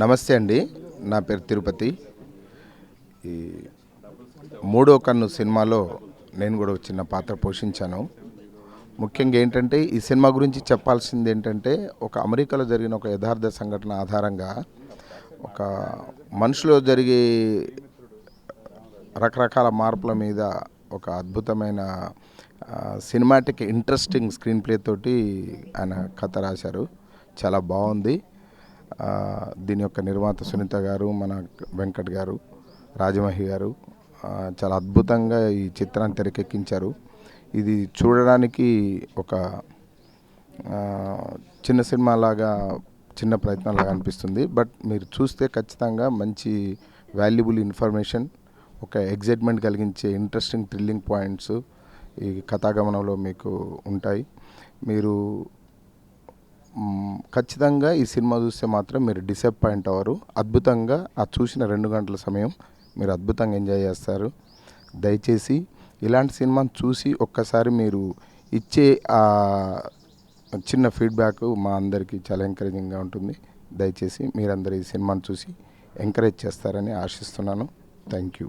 నమస్తే అండి నా పేరు తిరుపతి. ఈ మూడో కన్ను సినిమాలో నేను కూడా ఒక చిన్న పాత్ర పోషించాను. ముఖ్యంగా ఏంటంటే ఈ సినిమా గురించి చెప్పాల్సింది ఏంటంటే ఒక అమెరికాలో జరిగిన ఒక యథార్థ సంఘటన ఆధారంగా ఒక మనుషులో జరిగే రకరకాల మార్పుల మీద ఒక అద్భుతమైన సినిమాటిక్ ఇంట్రెస్టింగ్ స్క్రీన్ ప్లే తోటి ఆయన కథ రాశారు. చాలా బాగుంది. దీని యొక్క నిర్మాత సునీత గారు మన వెంకట్ గారు రాజమహి గారు చాలా అద్భుతంగా ఈ చిత్రాన్ని తెరకెక్కించారు. ఇది చూడడానికి ఒక చిన్న సినిమా లాగా చిన్న ప్రయత్నం లాగా అనిపిస్తుంది. బట్ మీరు చూస్తే ఖచ్చితంగా మంచి వాల్యుబుల్ ఇన్ఫర్మేషన్ ఒక ఎగ్జైట్మెంట్ కలిగించే ఇంట్రెస్టింగ్ థ్రిల్లింగ్ పాయింట్స్ ఈ కథాగమనంలో మీకు ఉంటాయి. మీరు ఖచ్చితంగా ఈ సినిమా చూస్తే మాత్రం మీరు డిసప్పాయింట్ అవ్వరు. అద్భుతంగా ఆ చూసిన రెండు గంటల సమయం మీరు అద్భుతంగా ఎంజాయ్ చేస్తారు. దయచేసి ఇలాంటి సినిమాను చూసి ఒక్కసారి మీరు ఇచ్చే ఆ చిన్న ఫీడ్బ్యాక్ మా అందరికీ చాలా ఎంకరేజింగ్గా ఉంటుంది. దయచేసి మీరందరూ ఈ సినిమాని చూసి ఎంకరేజ్ చేస్తారని ఆశిస్తున్నాను. Thank you